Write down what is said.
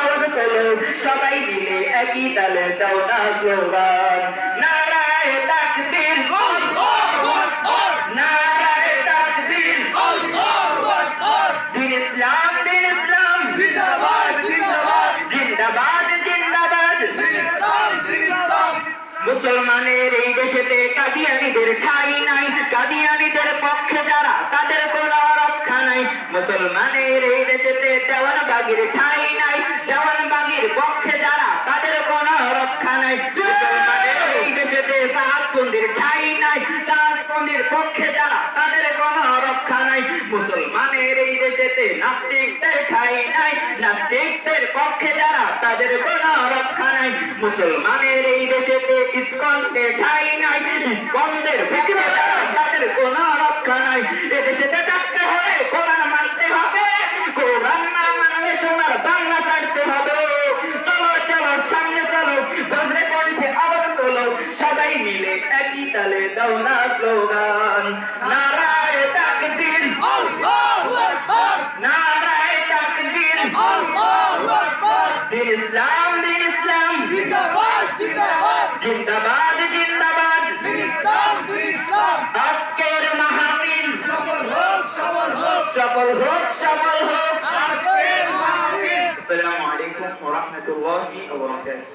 আওয়াজ তোলো সবাই মিলে একই তালে দাও না স্লোগান। নারায় তাকবীর নারায় তাকবীর দিন ইসলাম দিন ইসলাম। জিন্দাবাদ জিন্দাবাদ। মুসলমানের এই দেশেতে কাদিয়ানিদের ঠাই নাই। কাদিয়ানিদের পক্ষে যারা তাদের কোনো রক্ষা নাই। মুসলমানের এই দেশেতে দেওয়ান বাগির ঠাই নাই দেওয়ান বাগির পক্ষে যারা তাদের কোনো রক্ষা নাই। মুসলমানের এই দেশেতে সাহাবন্দির ঠাই নাই। সাহাবন্দির তাদের কোনো রক্ষা নাই। মুসলমানের এই দেশেতে নাস্তিকদের ঠাই ঠাই নাই। ইস্কনদের তাদের কোনো রক্ষা নাই। থাকতে হলে একই তালে দাও না স্লোগান। নারায় তাকবীর। নারায় তাকবীর। দিন ইসলাম দিন ইসলাম। জিন্দাবাদ জিন্দাবাদ। আজকের মাহফিল। সফল হোক সফল হোক। আসসালামু আলাইকুম ওয়া রাহমাতুল্লাহি ওয়া বারাকাতুহু।